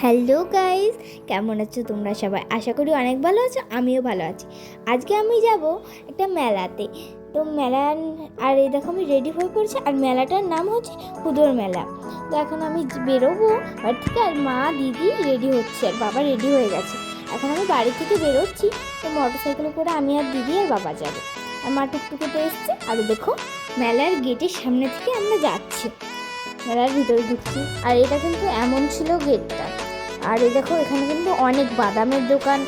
Hello guys, কেমন আছো তোমরা সবাই? আশা করি অনেক ভালো আছো, আমিও ভালো আছি। আজকে আমি যাব একটা মেলাতে। তো মেলা আর এই দেখো আমি রেডি হয়ে পড়ছি, আর মেলাটার নাম হচ্ছে হুদোর মেলা। তো এখন আমি বেরোবো, বাড়ি থেকে, আর মা, দিদি রেডি হচ্ছে, আর বাবা রেডি হয়ে গেছে। এখন আমি বাড়ি থেকে বেরোচ্ছি, তো মোটর সাইকেলে করে আমি আর দিদি আর বাবা যাব। আর মা টুকটুকুতে এসছে, আর দেখো মেলার গেটের সামনে থেকে আমরা যাচ্ছি। মেলার ভিতরে ঢুকছি, আর এটা কিন্তু এমন ছিল গেটটা। আর এই দেখো, এখানে কিন্তু অনেক বাদামের দোকান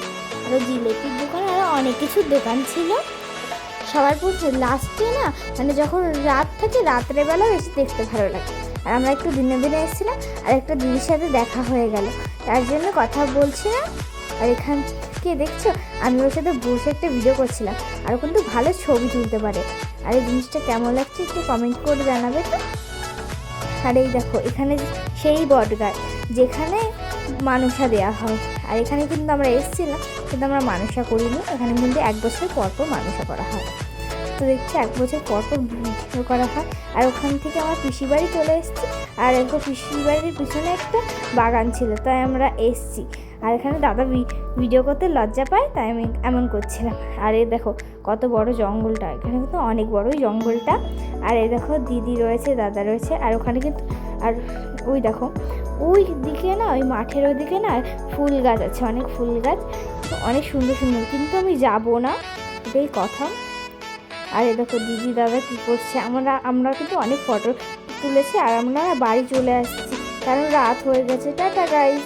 আরও জিলেপির দোকান আরও অনেক কিছুর দোকান ছিল। সবার পড়ছে লাস্টে না মানে যখন রাত থাকে রাত্রেবেলা বেশি দেখতে ভালো লাগে। আর আমরা একটু দিনে দিনে এসেছিলাম, আর একটা দিদির সাথে দেখা হয়ে গেল। তার জন্য কথা বলছিলাম আর এখান থেকে দেখছ, আমি ওর সাথে বসে একটা ভিডিও করছিলাম। আর কিন্তু ভালো ছবি তুলতে পারে। আর এই জিনিসটা কেমন লাগছে একটু কমেন্ট করে জানাবে তো? আর এই দেখো, এখানে সেই বট গাছ যেখানে মানুষা দেওয়া হয়। আর এখানে কিন্তু আমরা এসেছিলাম কিন্তু আমরা মানুষা করিনি। এখানে কিন্তু এক বছর পর পর মানুষা করা হয়। তো দেখছি এক বছর পর পর করা হয়। আর ওখান থেকে আমার পিসি বাড়ি চলে এসেছি। আর একটু পিসি বাড়ির পিছনে একটা বাগান ছিল, তাই আমরা এসছি। আর এখানে দাদা ভিডিও করতে লজ্জা পায়, তাই আমি এমন করছিলাম। আর এই দেখো, কত বড় জঙ্গলটা। এখানে কিন্তু অনেক বড়ই জঙ্গলটা। আর এই দেখো, দিদি রয়েছে, দাদা রয়েছে। আর ওখানে কিন্তু আর ওই দেখো ওই দিকে না, ওই মাঠের ওইদিকে না ফুল গাছ আছে, অনেক ফুল গাছ। অনেক সুন্দর সুন্দর, কিন্তু আমি যাব না। এটাই কথা। আর এ দেখো দিদি দাদা কী করছে? আমরা আমরা কিন্তু অনেক ফটো তুলেছি, আর আমরা বাড়ি চলে আসছি। কারণ রাত হয়ে গেছে। Tata guys